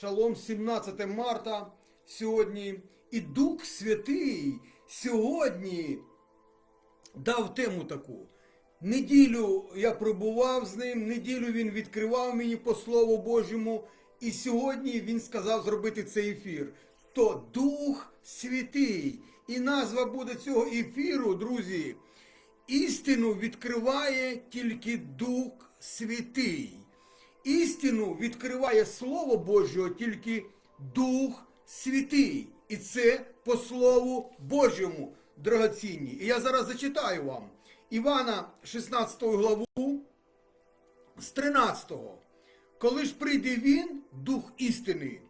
Шалом 17 марта сьогодні. І Дух Святий сьогодні дав тему таку. Неділю я пробував з ним, неділю він відкривав мені по Слову Божому, і сьогодні він сказав зробити цей ефір. То Дух Святий. І назва буде цього ефіру, друзі. Істину відкриває тільки Дух Святий. Істину відкриває Слово Божого тільки Дух Святий. І це по Слову Божому, дорогоцінні. І я зараз зачитаю вам Івана 16 главу з 13. Коли ж прийде він, Дух істини,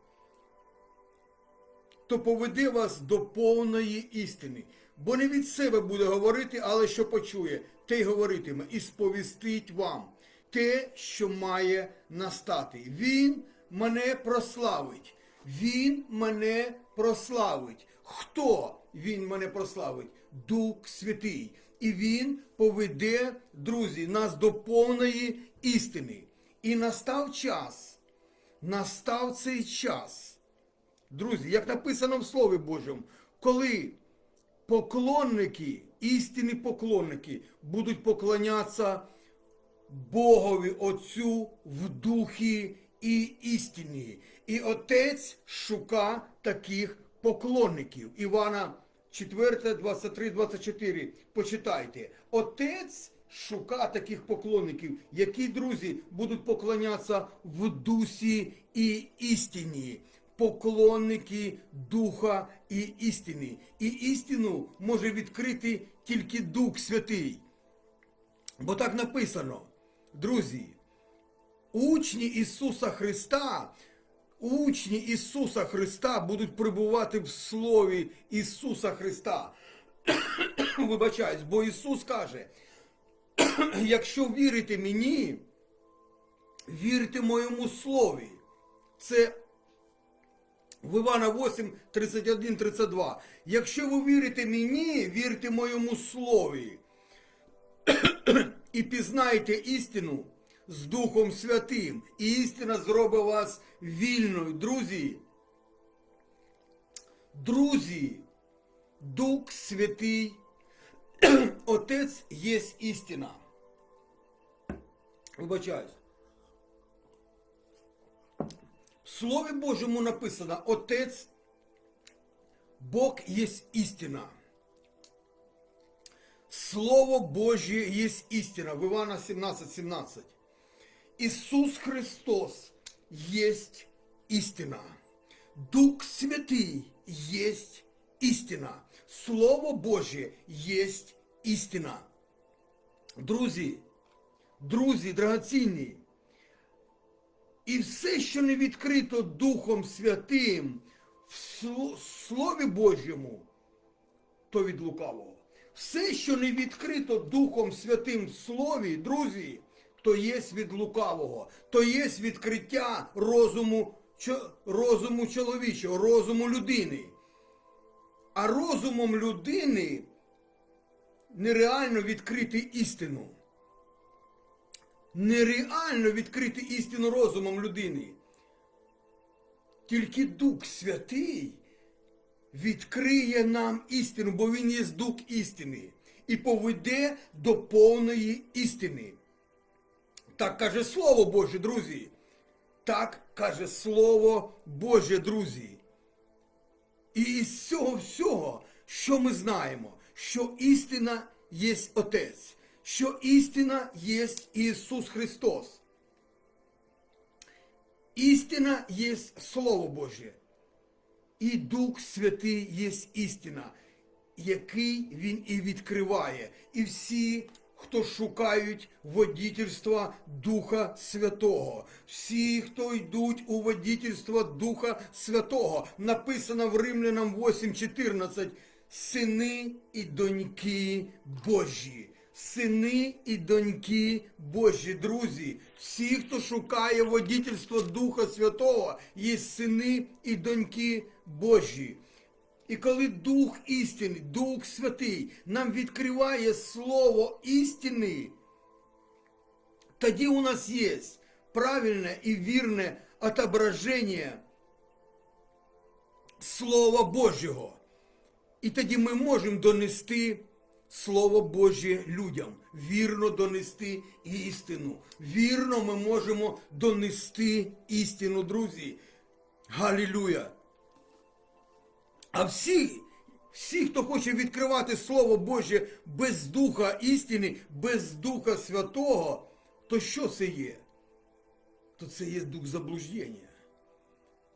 то поведе вас до повної істини. Бо не від себе буде говорити, але що почує, те й говоритиме, і сповістить вам те, що має настати. Він мене прославить. Він мене прославить. Хто він мене прославить? Дух Святий. І він поведе, друзі, нас до повної істини. І настав час, настав цей час. Друзі, як написано в Слові Божому, коли поклонники, істинні поклонники будуть поклонятися Богові Отцю в духі і істині. І Отець шука таких поклонників. Івана 4, 23, 24. Почитайте. Отець шука таких поклонників, які, друзі, будуть поклонятися в дусі і істині. Поклонники Духа і істини. І істину може відкрити тільки Дух Святий. Бо так написано, друзі, учні Ісуса Христа, учні Ісуса Христа будуть перебувати в Слові Ісуса Христа. Вибачаюсь, бо Ісус каже, якщо вірите мені, вірте моєму слові. Це в Івана 8, 31, 32. Якщо ви вірите мені, вірте моєму слові і пізнаєте істину з Духом Святим, і істина зробить вас вільною. Друзі, друзі, Дух Святий, Отець є істина. Вибачаюсь. В Слові Божому написано, Отець, Бог є істина. Слово Божье есть истина. В Ивана 17, 17. Иисус Христос есть истина. Дух Святый есть истина. Слово Божье есть істина. Друзі, друзі, драгоцінні, і все, що не відкрито Духом Святим в Слові Божому, то від лукавого. Все, що не відкрито Духом Святим в Слові, друзі, то є від лукавого, то є відкриття розуму, розуму чоловічого, розуму людини. А розумом людини нереально відкрити істину. Нереально відкрити істину розумом людини. Тільки Дух Святий відкриє нам істину, бо Він є дух істини, і поведе до повної істини. Так каже Слово Боже, друзі. Так каже Слово Боже, друзі. І із цього всього, що ми знаємо, що істина є Отець, що істина є Ісус Христос. Істина є Слово Боже. І Дух Святий є істина, який Він і відкриває. І всі, хто шукають водительства Духа Святого, всі, хто йдуть у водительство Духа Святого, написано в Римлянам 8.14, сини і доньки Божі. Сини і доньки Божі, друзі, всі, хто шукає водительство Духа Святого, є сини і доньки Божі. І коли Дух істини, Дух Святий нам відкриває Слово істини, тоді у нас є правильне і вірне отображення Слова Божого. І тоді ми можемо донести Слово Боже людям, вірно донести істину. Вірно ми можемо донести істину, друзі. Галілюя! А всі, всі, хто хоче відкривати Слово Боже без Духа істини, без Духа Святого, то що це є? То це є дух заблуждення.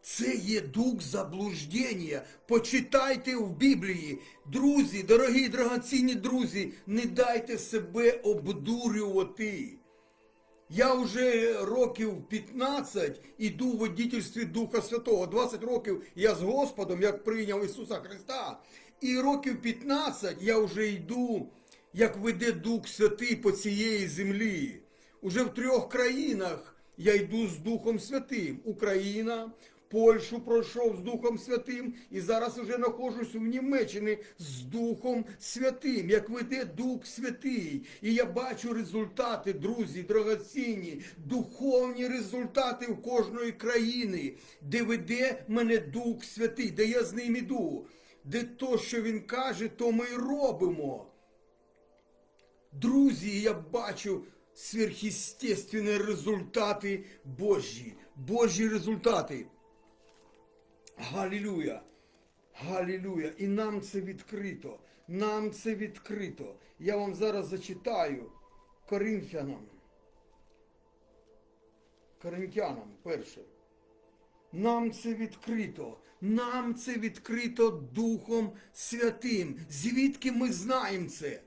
Це є дух заблуждення. Почитайте в Біблії. Друзі, дорогі драгоцінні друзі, не дайте себе обдурювати. Я вже років 15 іду в водительстві Духа Святого. 20 років я з Господом, як прийняв Ісуса Христа. І років 15 я вже йду, як веде Дух Святий по цієї землі. Уже в трьох країнах я йду з Духом Святим. Україна, Польщу пройшов з Духом Святим і зараз уже знаходжусь в Німеччині з Духом Святим, як веде Дух Святий. І я бачу результати, друзі, дорогоцінні, духовні результати в кожної країни, де веде мене Дух Святий, де я з ним іду, де то, що він каже, то ми й робимо. Друзі, я бачу сверхъестественні результати Божі. Божі результати. Галілюя! Галілюя! І нам це відкрито. Нам це відкрито. Я вам зараз зачитаю Коринфянам. Коринтянам перше. Нам це відкрито. Нам це відкрито Духом Святим. Звідки ми знаємо це?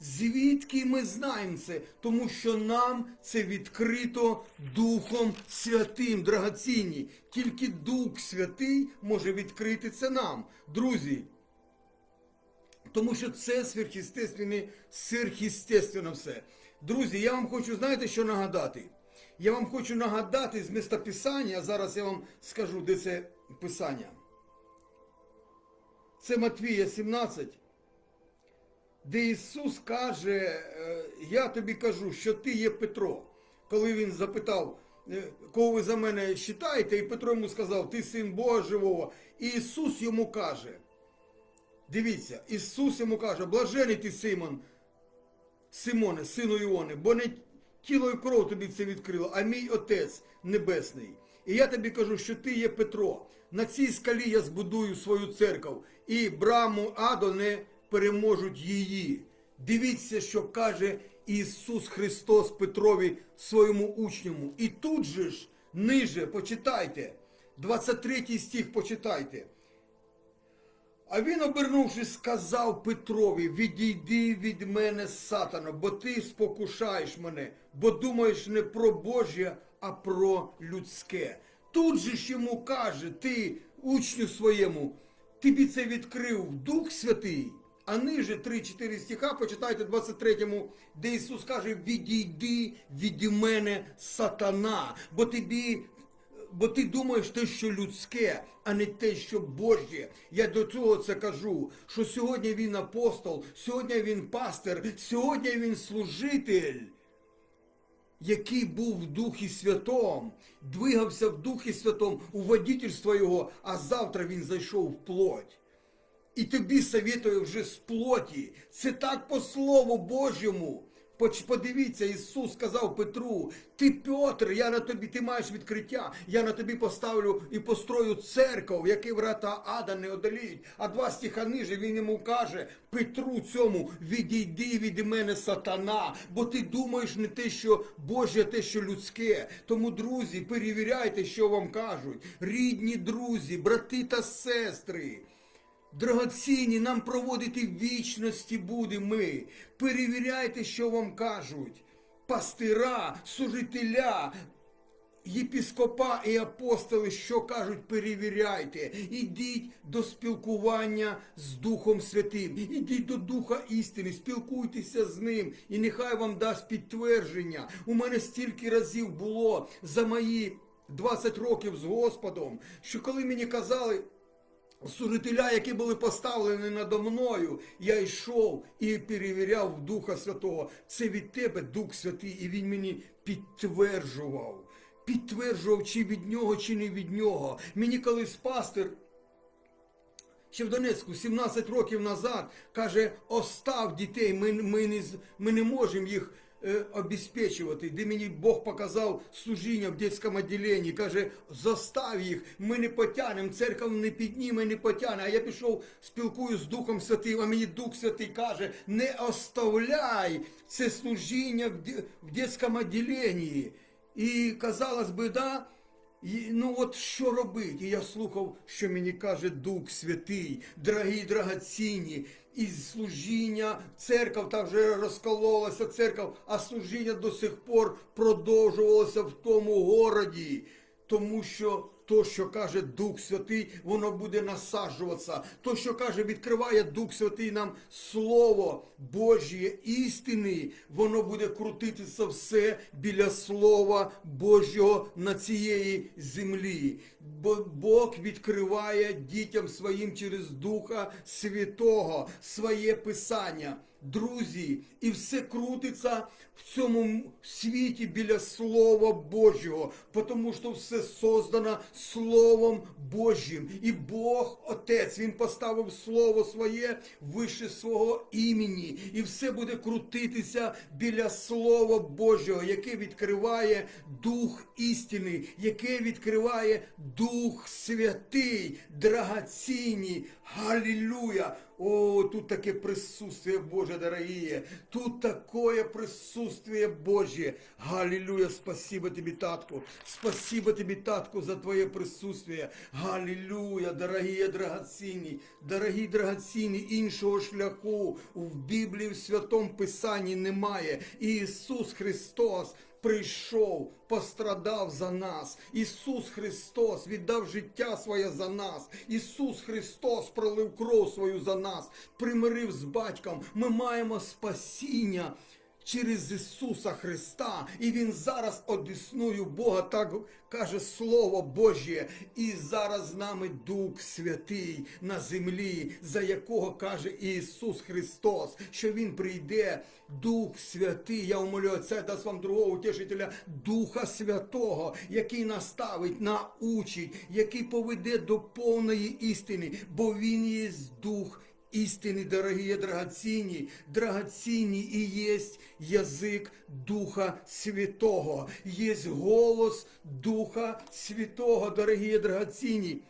Звідки ми знаємо це? Тому що нам це відкрито Духом Святим, драгоцінні. Тільки Дух Святий може відкрити це нам. Друзі, тому що це сверхъестественне, сверхъестественно все. Друзі, я вам хочу, знаєте, що нагадати? Я вам хочу нагадати з містописання, зараз я вам скажу, де це писання. Це Матвія 17, де Ісус каже, е, я тобі кажу, що ти є Петро. Коли він запитав, е, кого ви за мене вважаєте, і Петро йому сказав, ти син Бога живого. І Ісус йому каже, дивіться, Ісус йому каже, блажений ти Симон, Симоне, сину Іони, бо не тіло і кров тобі це відкрило, а мій Отець Небесний. І я тобі кажу, що ти є Петро. На цій скалі я збудую свою церкву, і браму Адо не переможуть її. Дивіться, що каже Ісус Христос Петрові своєму учньому. І тут же ж, ниже, почитайте, 23 стих почитайте. А він, обернувшись, сказав Петрові: Відійди від мене, сатано, бо ти спокушаєш мене, бо думаєш не про Божє, а про людське. Тут же ж йому каже, ти, учню своєму, тобі це відкрив Дух Святий. А ниже 3-4 стиха, почитайте 23-му, де Ісус каже, відійди від мене, сатана, бо тобі бо ти думаєш те, що людське, а не те, що Божє. Я до цього це кажу, що сьогодні він апостол, сьогодні він пастир, сьогодні він служитель, який був в Духі Святому, двигався в Духі Святому, у водительство його, а завтра він зайшов в плоть. І тобі советую вже з плоті. Це так по Слову Божому. Подивіться, Ісус сказав Петру, ти Петр, я на тобі, ти маєш відкриття, я на тобі поставлю і построю церков, які врата ада не одоліють. А два стиха ниже він йому каже, Петру цьому, відійди від мене, сатана, бо ти думаєш не те, що Боже, а те, що людське. Тому, друзі, перевіряйте, що вам кажуть. Рідні друзі, брати та сестри. Драгоцінні, нам проводити вічності буде ми. Перевіряйте, що вам кажуть. Пастира, служителя, єпіскопа і апостоли, що кажуть, перевіряйте. Ідіть до спілкування з Духом Святим. Ідіть до Духа істини, спілкуйтеся з ним, і нехай вам дасть підтвердження. У мене стільки разів було за мої 20 років з Господом, що коли мені казали. Служителя, які були поставлені надо мною, я йшов і перевіряв Духа Святого. Це від тебе Дух Святий, і він мені підтверджував. Підтверджував, чи від нього, чи не від нього. Мені колись пастир ще в Донецьку 17 років назад, каже, остав дітей, ми, ми, не, ми не можемо їх обезпечувати. Де мені Бог показав служіння в дитячому відділенні, каже, зостав їх, ми не потягнемо, церква не підніме, не потягне. А я пішов, спілкуюсь з Духом Святим, а мені Дух Святий каже, не оставляй це служіння в дитячому відділенні. І казалось би, да, і, ну от що робити? І я слухав, що мені каже Дух Святий, дорогі драгоцінні, і служіння, церква та вже розкололася, церква, а служіння до сих пор продовжувалося в тому городі. Тому що то, що каже Дух Святий, воно буде насаджуватися. То, що каже, відкриває Дух Святий нам Слово Божє істини, воно буде крутитися все біля Слова Божого на цієї землі. Бо Бог відкриває дітям своїм через Духа Святого своє Писання. Друзі, і все крутиться в цьому світі біля Слова Божого, тому що все создано Словом Божим. І Бог, Отець, Він поставив Слово своє вище свого імені. І все буде крутитися біля Слова Божого, яке відкриває Дух істини, яке відкриває Дух Святий, драгоцінні. Галілюя! О, тут таке присутствие Боже, дорогие. Тут такое присутствие Божье. Галилюя, спасибо тебе, татку. Спасибо тебе, татку, за твоє присутствие. Галилюя, дорогі драгоцінні, дорогі драгоцінні, іншого шляху в Біблії, в Святому Писанні немає. Ісус Христос прийшов, пострадав за нас. Ісус Христос віддав життя своє за нас. Ісус Христос пролив кров свою за нас, примирив з батьком. Ми маємо спасіння. Через Ісуса Христа, і Він зараз одіснує Бога, так каже Слово Божє, і зараз з нами Дух Святий на землі, за якого каже Ісус Христос, що Він прийде, Дух Святий, я умолю Отця, дасть вам другого утішителя, Духа Святого, який наставить, научить, який поведе до повної істини, бо Він є Дух Істини, дорогі, драгоцінні, драгоцінні і єсть язик Духа Святого, єсть голос Духа Святого, дорогі, драгоцінні.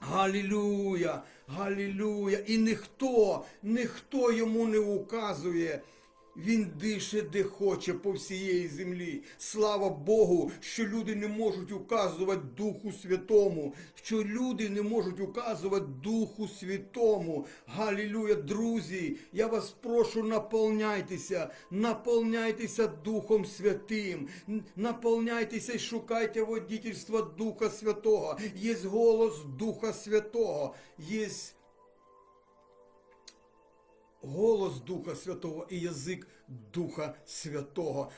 Галілюя, галілюя. І ніхто, ніхто йому не указує. Він дише де хоче по всієї землі. Слава Богу, що люди не можуть указувати Духу Святому, що люди не можуть указувати Духу Святому. Галілюя, друзі, я вас прошу, наповняйтеся, наповняйтеся Духом Святим, наповняйтеся і шукайте водительства Духа Святого. Є голос Духа Святого, є голос Духа Святого і язик Духа Святого.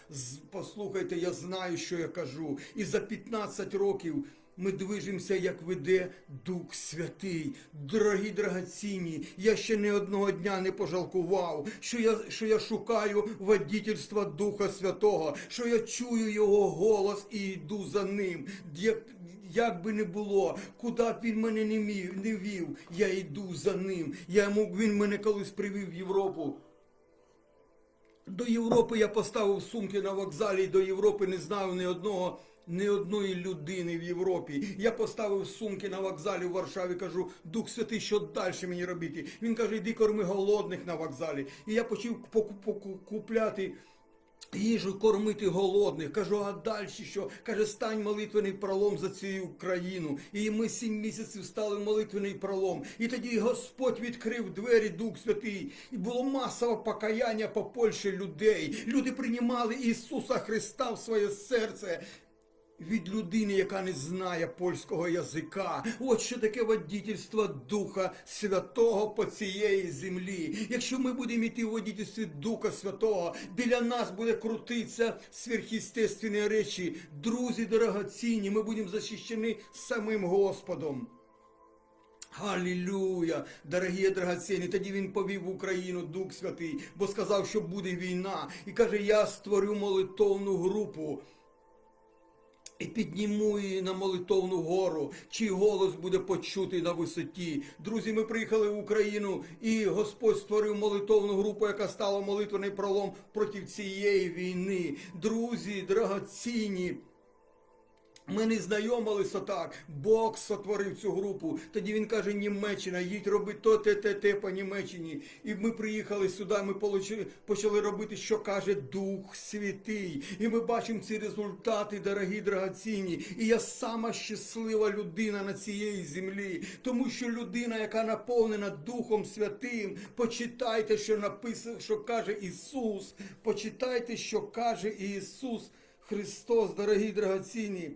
Послухайте, я знаю, що я кажу. І за 15 років ми движемося, як веде Дух Святий. Дорогі драгоцінні, я ще не одного дня не пожалкував, що я, що я шукаю водительства Духа Святого, що я чую Його голос і йду за ним. Як би не було, куди б він мене не, мів, не вів, я йду за ним. Я йому, він мене колись привів в Європу. До Європи я поставив сумки на вокзалі, і до Європи не знав ні одного. Ні одної людини в Європі. Я поставив сумки на вокзалі в Варшаві, кажу, Дух Святий, що далі мені робити? Він каже, йди корми голодних на вокзалі. І я почав поку- поку- купляти їжу, кормити голодних. Кажу, а далі що? Каже, стань молитвений пролом за цю країну. І ми сім місяців стали в молитвений пролом. І тоді Господь відкрив двері, Дух Святий. І було масове покаяння по Польщі людей. Люди приймали Ісуса Христа в своє серце. Від людини, яка не знає польського язика. От що таке водительство Духа Святого по цієї землі. Якщо ми будемо йти в водительстві Духа Святого, біля нас буде крутитися сверхъестественні речі. Друзі дорогоцінні, ми будемо захищені самим Господом. Алілюя, дорогі драгоцінні. Тоді він повів в Україну Дух Святий, бо сказав, що буде війна. І каже, я створю молитовну групу. І підніму її на молитовну гору, чий голос буде почутий на висоті. Друзі, ми приїхали в Україну, і Господь створив молитовну групу, яка стала молитвений пролом проти цієї війни. Друзі, драгоцінні. Ми не знайомилися так. Бог сотворив цю групу. Тоді він каже, Німеччина, їдь роби то, те, те, те по Німеччині. І ми приїхали сюди, ми почали робити, що каже Дух Святий. І ми бачимо ці результати, дорогі драгоцінні. І я сама щаслива людина на цієї землі. Тому що людина, яка наповнена Духом Святим, почитайте, що написано, що каже Ісус. Почитайте, що каже Ісус Христос, дорогі драгоцінні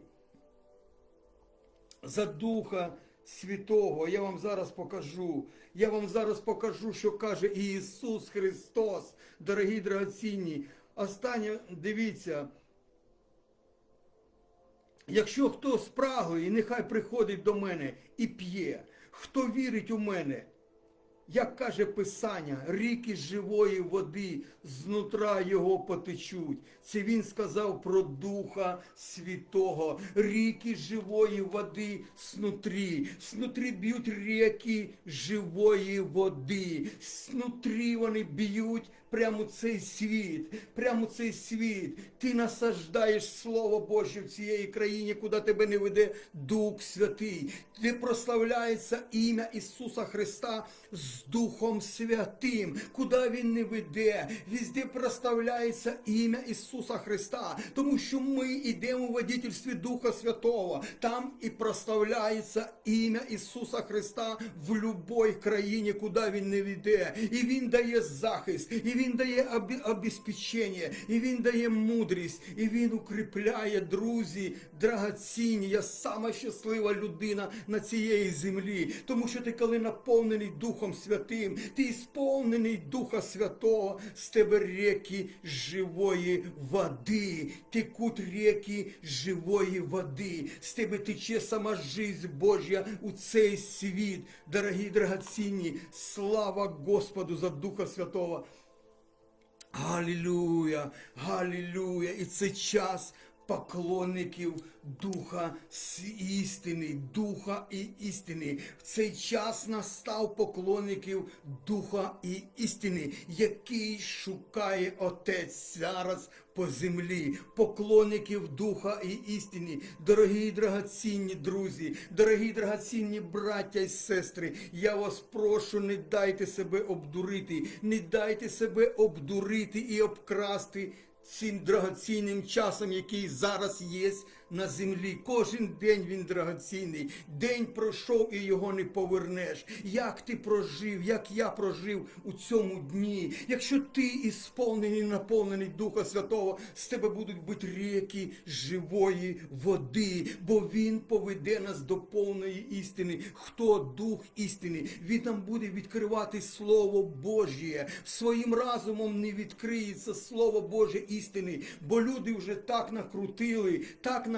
за Духа Святого. Я вам зараз покажу. Я вам зараз покажу, що каже Ісус Христос, дорогі драгоцінні. Останнє, дивіться. Якщо хто спраглий, нехай приходить до мене і п'є. Хто вірить у мене, як каже Писання, ріки живої води знутра його потечуть. Це він сказав про Духа Святого. Ріки живої води снутрі. Снутрі б'ють ріки живої води. Снутрі вони б'ють прямо цей світ. Прямо цей світ. Ти насаждаєш Слово Боже в цієї країні, куди тебе не веде Дух Святий. Де прославляється ім'я Ісуса Христа з Духом Святим, куди Він не веде, везде прославляється ім'я Ісуса Христа, тому що ми йдемо у водительстві Духа Святого. Там і прославляється ім'я Ісуса Христа в любой країні, куди Він не веде. І Він дає захист, і Він дає обезпечення, і Він дає мудрість, і Він укріпляє, друзі, драгоцінні. Я сама щаслива людина на цієї землі, тому що ти, коли наповнений Духом Святим, ти сповнений Духа Святого, з тебе ріки живої води, текуть ріки живої води, з тебе тече сама жизнь Божя у цей світ. Дорогі драгоцінні, слава Господу за Духа Святого. Галілюя, галілюя! І це час поклонників Духа істини, Духа і істини. В цей час настав поклонників Духа і істини, який шукає Отець зараз по землі, поклонників Духа і істини. Дорогі і драгоцінні друзі, дорогі драгоцінні браття і сестри, я вас прошу, не дайте себе обдурити, не дайте себе обдурити і обкрасти цим драгоцінним часом, який зараз є на землі. Кожен день він драгоцінний. День пройшов і його не повернеш. Як ти прожив, як я прожив у цьому дні. Якщо ти ісполнений, наповнений Духа Святого, з тебе будуть бути ріки живої води, бо Він поведе нас до повної істини. Хто дух істини? Він нам буде відкривати Слово Божє. Своїм разумом не відкриється Слово Боже істини, бо люди вже так накрутили, так накрутили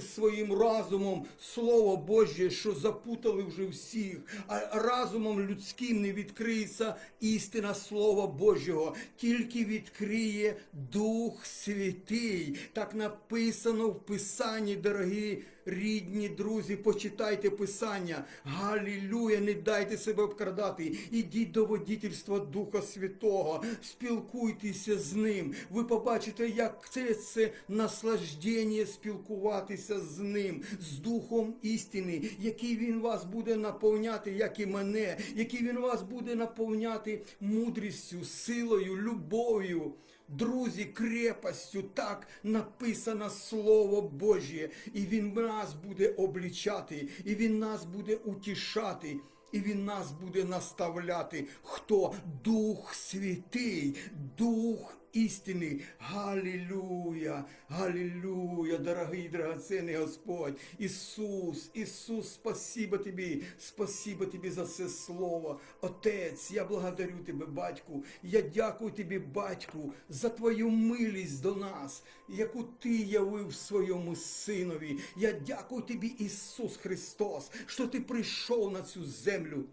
своїм разумом Слово Боже, що запутали вже всіх. А разумом людським не відкриється істина Слова Божого, тільки відкриє Дух Святий. Так написано в Писанні, дорогі рідні друзі, почитайте Писання. Галілюя, не дайте себе обкрадати. Ідіть до водительства Духа Святого, спілкуйтеся з ним. Ви побачите, як це, це наслаждення спілкуватися з ним, з Духом істини, який він вас буде наповняти, як і мене, який він вас буде наповняти мудрістю, силою, любов'ю. Друзі, крепостю, так написано Слово Божє, і Він нас буде облічати, і Він нас буде утішати, і Він нас буде наставляти. Хто? Дух Святий, Дух істини. Галілюя, галілюя, дорогий драгоценний Господь. Ісус, Ісус, спасибо Тобі, спасибо Тобі за це слово. Отець, я благодарю Тебе, Батьку. Я дякую Тобі, Батьку, за Твою милість до нас, яку Ти явив своєму Синові. Я дякую Тобі, Ісус Христос, що Ти прийшов на цю землю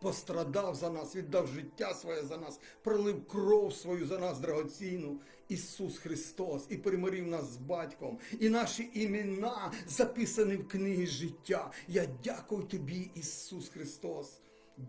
пострадав за нас, віддав життя своє за нас, пролив кров свою за нас драгоцінну. Ісус Христос і примирив нас з батьком, і наші імена записані в книгі життя. Я дякую тобі, Ісус Христос.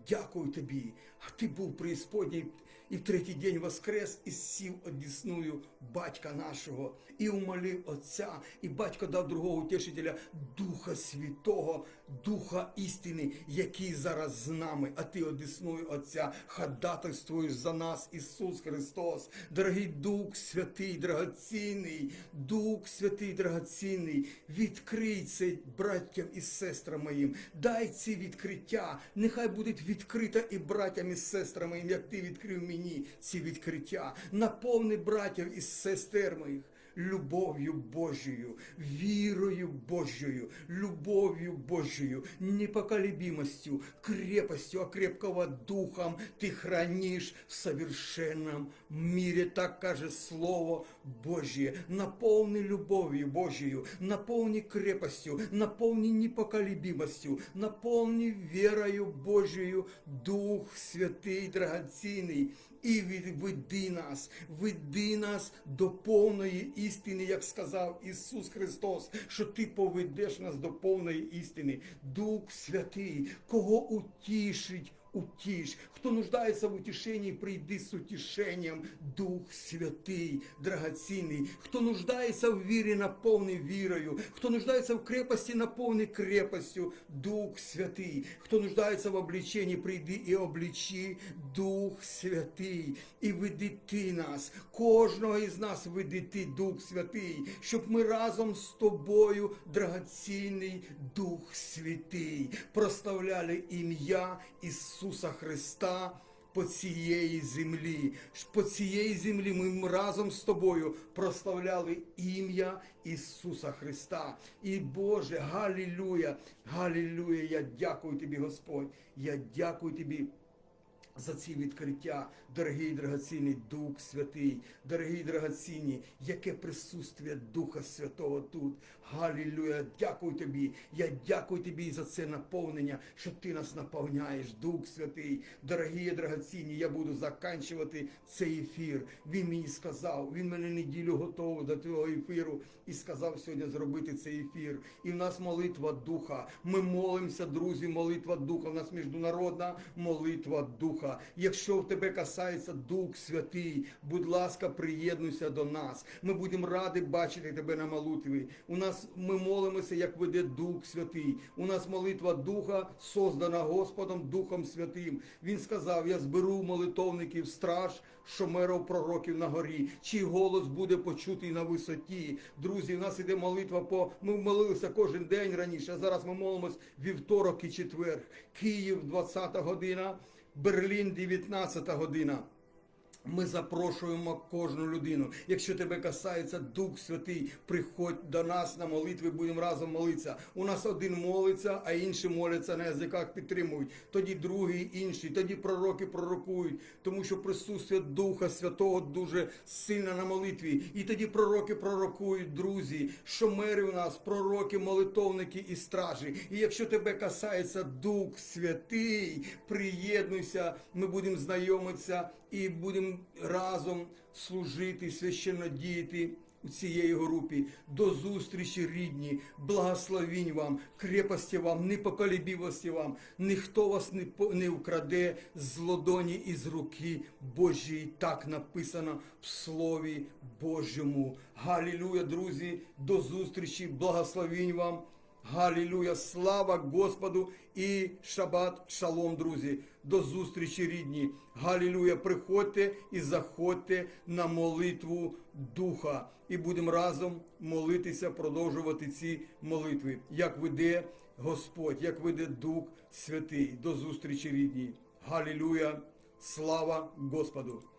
Дякую тобі. А ти був преісподній і в третій день воскрес і сів одісною батька нашого, і умолив Отця, і батько дав другого утішителя Духа Святого, Духа істини, який зараз з нами, а ти одісною Отця ходатайствуєш за нас, Ісус Христос, дорогий Дух Святий, драгоцінний, Дух Святий, драгоцінний, відкрий це браттям і сестрам моїм, дай ці відкриття, нехай будуть відкрита і братям і сестрам моїм, як ти відкрив мені ці відкриття, наповни братів і сестер моїх. Любов'ю Божою, вірою Божою, любов'ю Божою, непоколебимостью, крепостью, окрепкого духом ты хранишь в совершенном мире, так каже Слово Божье. Наполни любовью Божию, наполни крепостью, наполни непоколебимостью, наполни верою Божию, Дух Святий, драгоцінний, і відведи нас, веди нас до повної істини, як сказав Ісус Христос, що Ти поведеш нас до повної істини. Дух Святий, кого утішить, утіш. Хто нуждається в утішенні, прийди з утішенням. Дух Святий, драгоцінний. Хто нуждається в вірі, наповни вірою. Хто нуждається в крепості, наповни крепостю. Дух Святий. Хто нуждається в обліченні, прийди і облічи. Дух Святий. І веди ти нас. Кожного із нас веди ти, Дух Святий, щоб ми разом з тобою, драгоцінний Дух Святий, прославляли ім'я Ісуса Христа по цієї землі. По цієї землі ми разом з тобою прославляли ім'я Ісуса Христа. І Боже, Галілюя, Галілюя, я дякую тобі, Господь. Я дякую тобі. За ці відкриття, дорогий драгоцінний Дух Святий, дорогий драгоцінні, яке присутствие Духа Святого тут. Галілюя, дякую тобі. Я дякую тобі за це наповнення, що ти нас наповняєш, Дух Святий. Дорогі драгоцінні, я буду заканчувати цей ефір. Він мені сказав, він мене неділю готовий до цього ефіру і сказав сьогодні зробити цей ефір. І в нас молитва Духа. Ми молимося, друзі, молитва Духа. У нас міжнародна молитва Духа. Якщо в тебе касається Дух Святий, будь ласка, приєднуйся до нас. Ми будемо раді бачити тебе на молитві. У нас ми молимося, як веде Дух Святий. У нас молитва Духа создана Господом Духом Святим. Він сказав: Я зберу молитовників страж, шомеров пророків на горі, чий голос буде почутий на висоті. Друзі, у нас іде молитва по. Ми молилися кожен день раніше. а Зараз ми молимось вівторок і четвер. Київ, 20 година, Берлін, 19 година. Ми запрошуємо кожну людину. Якщо тебе касається Дух Святий, приходь до нас на молитви, будемо разом молитися. У нас один молиться, а інші моляться на язиках, підтримують. Тоді другий, інший, тоді пророки пророкують, тому що присутствие Духа Святого дуже сильно на молитві. І тоді пророки пророкують, друзі, шомери у нас, пророки, молитовники і стражі. І якщо тебе касається Дух Святий, приєднуйся, ми будемо знайомитися і будемо разом служити, священно діяти у цієї групі. До зустрічі, рідні, благословінь вам, крепості вам, непоколебівості вам. Ніхто вас не, не вкраде з ладоні і з руки Божої. Так написано в Слові Божому. Галілюя, друзі, до зустрічі, благословінь вам. Галілюя, слава Господу і шабат шалом, друзі. До зустрічі, рідні. Галілюя, приходьте і заходьте на молитву Духа. І будемо разом молитися, продовжувати ці молитви. Як веде Господь, як веде Дух Святий. До зустрічі, рідні. Галілюя, слава Господу!